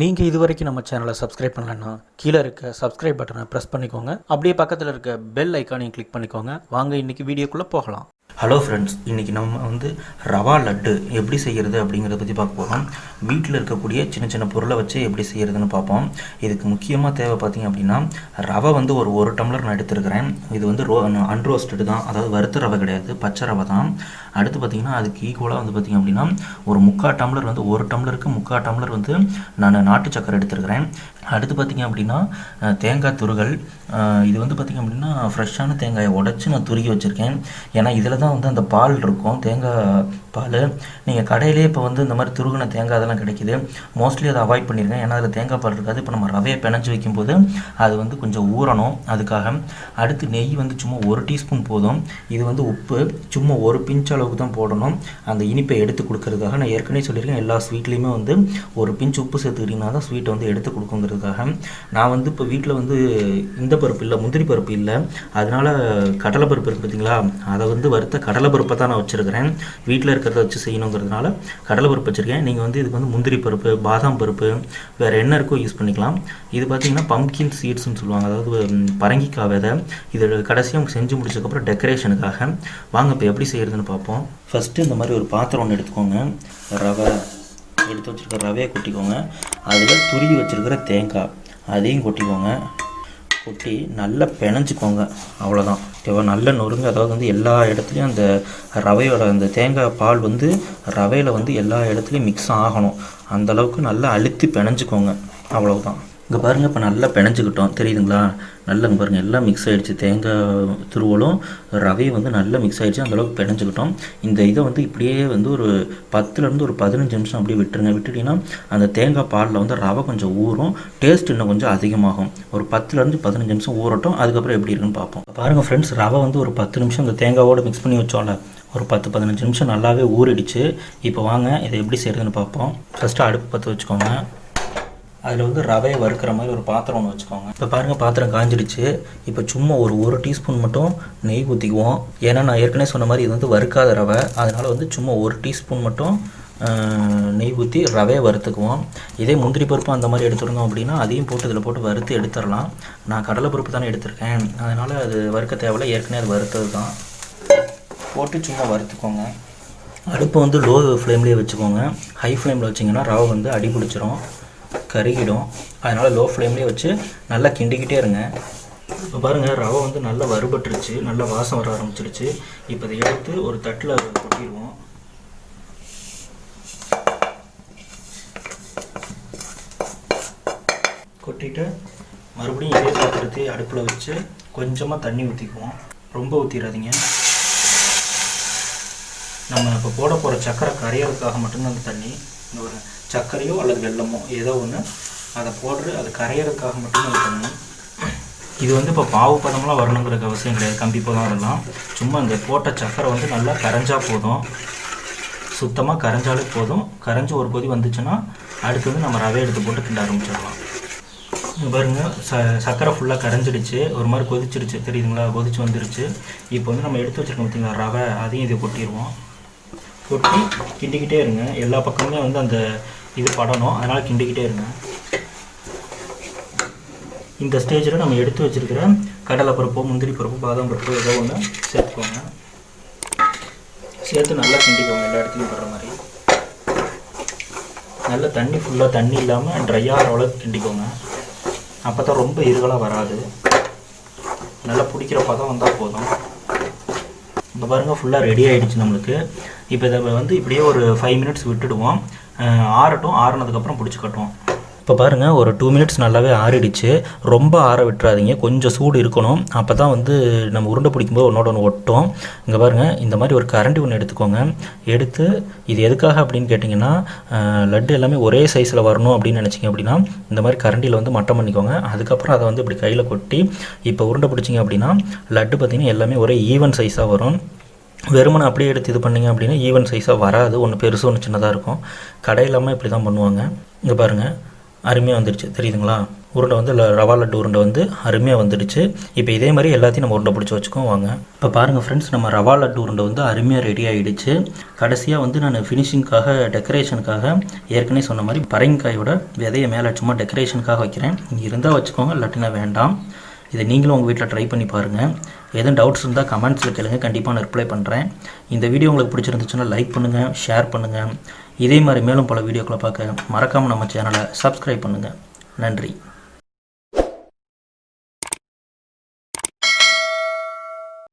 நீங்கள் இது வரைக்கும் நம்ம சேனலை சப்ஸ்கிரைப் பண்ணலன்னா கீழே இருக்க சப்ஸ்கிரைப் பட்டனை ப்ரெஸ் பண்ணிக்கோங்க. அப்படியே பக்கத்தில் இருக்க பெல் ஐக்கானையும் கிளிக் பண்ணிக்கோங்க. வாங்க இன்னைக்கு வீடியோக்குள்ளே போகலாம். ஹலோ ஃப்ரெண்ட்ஸ் இன்றைக்கி நம்ம வந்து ரவா லட்டு எப்படி செய்கிறது அப்படிங்கிறத பற்றி பார்க்க போகிறோம் வீட்டில் இருக்கக்கூடிய சின்ன சின்ன பொருளை வச்சு எப்படி செய்கிறதுன்னு பார்ப்போம். இதுக்கு முக்கியமாக தேவை பார்த்தீங்க அப்படின்னா ரவை வந்து ஒரு ஒரு டம்ளர் நான் எடுத்துருக்கிறேன். இது வந்து ரோ அன்ரோஸ்டடு தான். அதாவது வறுத்த ரவை கிடையாது பச்சை ரவை தான். அடுத்து பார்த்தீங்கன்னா அதுக்கு ஈக்குவலாக வந்து பார்த்திங்க அப்படின்னா ஒரு முக்கால் டம்ளர் வந்து ஒரு டம்ளருக்கு முக்கால் டம்ளர் வந்து நான் நாட்டு சக்கரை எடுத்துருக்கிறேன். அடுத்து பார்த்திங்க அப்படின்னா தேங்காய் துருகல். இது வந்து பார்த்திங்க அப்படின்னா ஃப்ரெஷ்ஷான தேங்காயை உடச்சி நான் துருகி வச்சுருக்கேன். ஏன்னா இதில் தான் வந்து அந்த பால் இருக்கும். தேங்காய் பால் நீங்கள் கடையிலே இப்போ வந்து இந்த மாதிரி துருகின தேங்காய் அதெல்லாம் கிடைக்குது. மோஸ்ட்லி அதை அவாய்ட் பண்ணிடுங்க ஏன்னா அதில் தேங்காய் பால் இருக்காது. இப்போ நம்ம ரவையை பிணைஞ்சு வைக்கும்போது அது வந்து கொஞ்சம் ஊறணும். அதுக்காக அடுத்து நெய் வந்து சும்மா ஒரு டீஸ்பூன் போதும். இது வந்து உப்பு. சும்மா ஒரு பிஞ்ச் அளவுக்கு தான் போடணும். அந்த இனிப்பை எடுத்து கொடுக்கறதுக்காக நான் ஏற்கனவே சொல்லியிருக்கேன். எல்லா ஸ்வீட்லேயுமே வந்து ஒரு பிஞ்ச் உப்பு சேர்த்துக்கிட்டிங்கன்னா தான் ஸ்வீட்டை வந்து எடுத்து கொடுக்குங்கிறதுக்காக. நான் வந்து இப்போ வீட்டில் வந்து இந்த பருப்பு இல்லை முந்திரி பருப்பு இல்லை. அதனால கடலை பருப்பு இருக்குது பார்த்தீங்களா அதை வந்து வறுத்த கடலை பருப்பை தான் நான் வச்சுருக்கிறேன். வீட்டில் இருக்கிறத வச்சு செய்யணுங்கிறதுனால கடலை பருப்பு வச்சுருக்கேன். நீங்கள் வந்து இதுக்கு வந்து முந்திரி பருப்பு பாதாம் பருப்பு வேறு என்ன இருக்கோ யூஸ் பண்ணிக்கலாம். இது பார்த்தீங்கன்னா பம்கின் சீட்ஸ்னு சொல்லுவாங்க. அதாவது பரங்கிக்காய் விதை. இது கடைசியாக செஞ்சு முடிச்சதுக்கப்புறம் டெக்கரேஷனுக்காக வாங்க இப்போ எப்படி செய்கிறதுன்னு பார்ப்போம். ஃபஸ்ட்டு இந்த மாதிரி ஒரு பாத்திரம் ஒன்று எடுத்துக்கோங்க. ரவை எடுத்து வச்சுருக்க ரவையை கொட்டிக்கோங்க. அதில் துருவி வச்சுருக்கிற தேங்காய். அதையும் கொட்டிக்கோங்க. கொட்டி நல்லா பிணைஞ்சிக்கோங்க. அவ்வளோதான் ஓகேவா நல்ல நொறுங்க. அதாவது வந்து எல்லா இடத்துலையும் அந்த ரவையோட அந்த தேங்காய் பால் வந்து ரவையில் வந்து எல்லா இடத்துலையும் மிக்ஸ் ஆகணும். அந்த அளவுக்கு நல்லா அழுத்தி பிணைஞ்சிக்கோங்க. அவ்வளவுதான். இங்கே பாருங்கள் இப்போ நல்லா பிணைஞ்சிக்கிட்டோம். தெரியுதுங்களா? நல்லா இங்கே பாருங்கள் எல்லாம் மிக்ஸ் ஆகிடுச்சு தேங்காய் துருவலும் ரவையும் வந்து நல்லா மிக்ஸ் ஆகிடுச்சு அந்தளவுக்கு பிணைஞ்சிக்கிட்டோம். இந்த இதை வந்து இப்படியே வந்து ஒரு பத்துலேருந்து ஒரு பதினஞ்சு நிமிஷம் அப்படியே விட்டுருங்க. விட்டுட்டிங்கன்னா அந்த தேங்காய் பாலில் வந்து ரவை கொஞ்சம் ஊறும். டேஸ்ட் இன்னும் கொஞ்சம் அதிகமாகும். ஒரு பத்துலேருந்து பதினஞ்சு நிமிஷம் ஊறட்டும். அதுக்கப்புறம் எப்படி இருக்குன்னு பார்ப்போம். பாருங்கள் ஃப்ரெண்ட்ஸ் ரவை வந்து ஒரு பத்து நிமிஷம் இந்த தேங்காவோடு மிக்ஸ் பண்ணி வச்சோம்ல. ஒரு பத்து பதினஞ்சு நிமிஷம் நல்லாவே ஊறிடுச்சு. இப்போ வாங்க இதை எப்படி செய்கிறதுன்னு பார்ப்போம். ஃபஸ்ட்டு அடுப்பு பற்ற வச்சுக்கோங்க. அதில் வந்து ரவையை வறுக்கிற மாதிரி ஒரு பாத்திரம் ஒன்று வச்சுக்கோங்க. இப்போ பாருங்கள் பாத்திரம் காஞ்சிடுச்சு. இப்போ சும்மா ஒரு ஒரு டீஸ்பூன் மட்டும் நெய் ஊற்றிக்குவோம் ஏன்னா நான் ஏற்கனவே சொன்ன மாதிரி இது வந்து வறுக்காத ரவை. அதனால் வந்து சும்மா ஒரு டீஸ்பூன் மட்டும் நெய் ஊற்றி ரவையை வறுத்துக்குவோம். இதே முந்திரி பருப்பு அந்த மாதிரி எடுத்துருந்தோம் அப்படின்னா அதையும் போட்டு இதில் போட்டு வறுத்து எடுத்துடலாம் நான் கடலை பருப்பு தானே எடுத்திருக்கேன். அதனால் அது வறுக்க தேவையில்ல. ஏற்கனவே அது வறுத்தது தான் போட்டு சும்மா வறுத்துக்கோங்க. அடுப்பை வந்து லோ ஃப்ளேம்லேயே வச்சுக்கோங்க. ஹை ஃப்ளேமில் வச்சிங்கன்னா ரவை வந்து அடி பிடிச்சிரும். கருகிடும். அதனால் லோ ஃப்ளேம்லேயே வச்சு நல்லா கிண்டிக்கிட்டே இருங்க. இப்போ பாருங்கள் ரவை வந்து நல்லா வறுபட்டுருச்சு. நல்லா வாசம் வர ஆரம்பிச்சிருச்சு. இப்போ இதை எடுத்து ஒரு தட்டில் கொட்டிடுவோம். கொட்டிட்டு மறுபடியும் இதே பாத்திரத்தை அடுப்பில் வச்சு கொஞ்சமாக தண்ணி ஊற்றிக்குவோம் ரொம்ப ஊற்றிடாதீங்க நம்ம இப்போ போட போகிற சக்கரை கரையிறதுக்காக மட்டும்தான் அந்த தண்ணி. இந்த ஒரு சர்க்கரையோ அல்லது வெல்லமோ ஏதோ ஒன்று அதை போடுற அது கரையிறதுக்காக மட்டும்தான் அந்த இது வந்து இப்போ பாவு பதம்லாம் வரணுங்கிறது அவசியம் கிடையாது. கம்பி பதம் வரலாம். சும்மா இந்த போட்ட சக்கரை வந்து நல்லா கரைஞ்சா போதும். சுத்தமாக கரைஞ்சாலே போதும். கரைஞ்சி ஒரு கொதி வந்துச்சுன்னா அடுத்து வந்து நம்ம ரவை எடுத்து போட்டு கிண்ட ஆரம்பிச்சிடலாம். பாருங்கள் பாருங்க ச சக்கரை ஃபுல்லாக கரைஞ்சிடுச்சு. ஒரு மாதிரி கொதிச்சிருச்சு. தெரியுதுங்களா? கொதிச்சு வந்துருச்சு. இப்போ வந்து நம்ம எடுத்து வச்சிருக்கோம் பார்த்தீங்களா ரவை. அதையும் இதை கொட்டிடுவோம். கொட்டி கிண்டிக்கிட்டே இருங்க. எல்லா பக்கமுமே வந்து அந்த இது படணும். அதனால் கிண்டிக்கிட்டே இருங்க. இந்த ஸ்டேஜில் நம்ம எடுத்து வச்சிருக்கிற கடலை பருப்போ முந்திரி பருப்பு பாதாம் பருப்பு ஏதோ ஒன்று சேர்த்துக்கோங்க. சேர்த்து நல்லா கிண்டிக்கோங்க. எல்லா இடத்துலையும் படுற மாதிரி. நல்ல தண்ணி ஃபுல்லாக தண்ணி இல்லாமல் ட்ரை அளவுக்கு கிண்டிக்கோங்க. அப்போ தான் ரொம்ப இருகலாக வராது. நல்லா பிடிக்கிற பதம் வந்தால் போதும். இப்போ பாருங்கள் ஃபுல்லாக ரெடி ஆகிடுச்சு நம்மளுக்கு. இப்போ இதை வந்து இப்படியே ஒரு ஃபைவ் மினிட்ஸ் விட்டுடுவோம். ஆறட்டும் ஆறுனதுக்கப்புறம் பிடிச்சி கட்டுவோம். இப்போ பாருங்கள் ஒரு டூ மினிட்ஸ் நல்லாவே ஆறிடுச்சு. ரொம்ப ஆற விட்டுறாதீங்க. கொஞ்சம் சூடு இருக்கணும். அப்போ தான் வந்து நம்ம உருண்டை பிடிக்கும்போது ஒன்றோட ஒன்று ஒட்டும். இங்கே பாருங்கள் இந்த மாதிரி ஒரு கரண்டி ஒன்று எடுத்துக்கோங்க. எடுத்து இது எதுக்காக அப்படின்னு கேட்டிங்கன்னா லட்டு எல்லாமே ஒரே சைஸில் வரணும் அப்படின்னு நினச்சிங்க அப்படின்னா இந்த மாதிரி கரண்டியில் வந்து மட்டம் பண்ணிக்கோங்க. அதுக்கப்புறம் அதை வந்து இப்படி கையில் கொட்டி இப்போ உருண்டை பிடிச்சிங்க அப்படின்னா லட்டு பார்த்திங்கன்னா எல்லாமே ஒரே ஈவன் சைஸாக வரும். வெறுமனை அப்படியே எடுத்து இது பண்ணீங்க அப்படின்னா ஈவன் சைஸாக வராது. ஒன்று பெருசு ஒன்று சின்னதாக இருக்கும். கடையிலாமல் இப்படி தான் பண்ணுவாங்க. இங்கே பாருங்கள் அருமையாக வந்துடுச்சு தெரியுதுங்களா? உருண்டை வந்து ரவா லட்டு உருண்டை வந்து அருமையாக வந்துடுச்சு இப்போ இதே மாதிரி எல்லாத்தையும் நம்ம உருண்டை பிடிச்சி வச்சுக்கோம் வாங்க. இப்போ பாருங்கள் ஃப்ரெண்ட்ஸ் நம்ம ரவா லட்டு உருண்டை வந்து அருமையாக ரெடி ஆகிடுச்சு கடைசியாக வந்து நான் ஃபினிஷிங்காக டெக்கரேஷனுக்காக ஏற்கனவே சொன்ன மாதிரி பரங்கிக்காயோட விதையை மேலே சும்மா டெக்கரேஷனுக்காக வைக்கிறேன். இருந்தால் வச்சுக்கோங்க. இல்லாட்டினா வேண்டாம். இதை நீங்களும் உங்கள் வீட்டில் ட்ரை பண்ணி பாருங்கள் எதுவும் டவுட்ஸ் இருந்தால் கமெண்ட்ஸில் கேளுங்க. கண்டிப்பாக நான் ரிப்ளை பண்ணுறேன் இந்த வீடியோ உங்களுக்கு பிடிச்சிருந்துச்சுன்னா லைக் பண்ணுங்கள் ஷேர் பண்ணுங்கள் இதே மாதிரி மேலும் பல வீடியோக்களை பார்க்க மறக்காமல் நம்ம சேனலை சப்ஸ்கிரைப் பண்ணுங்கள் நன்றி.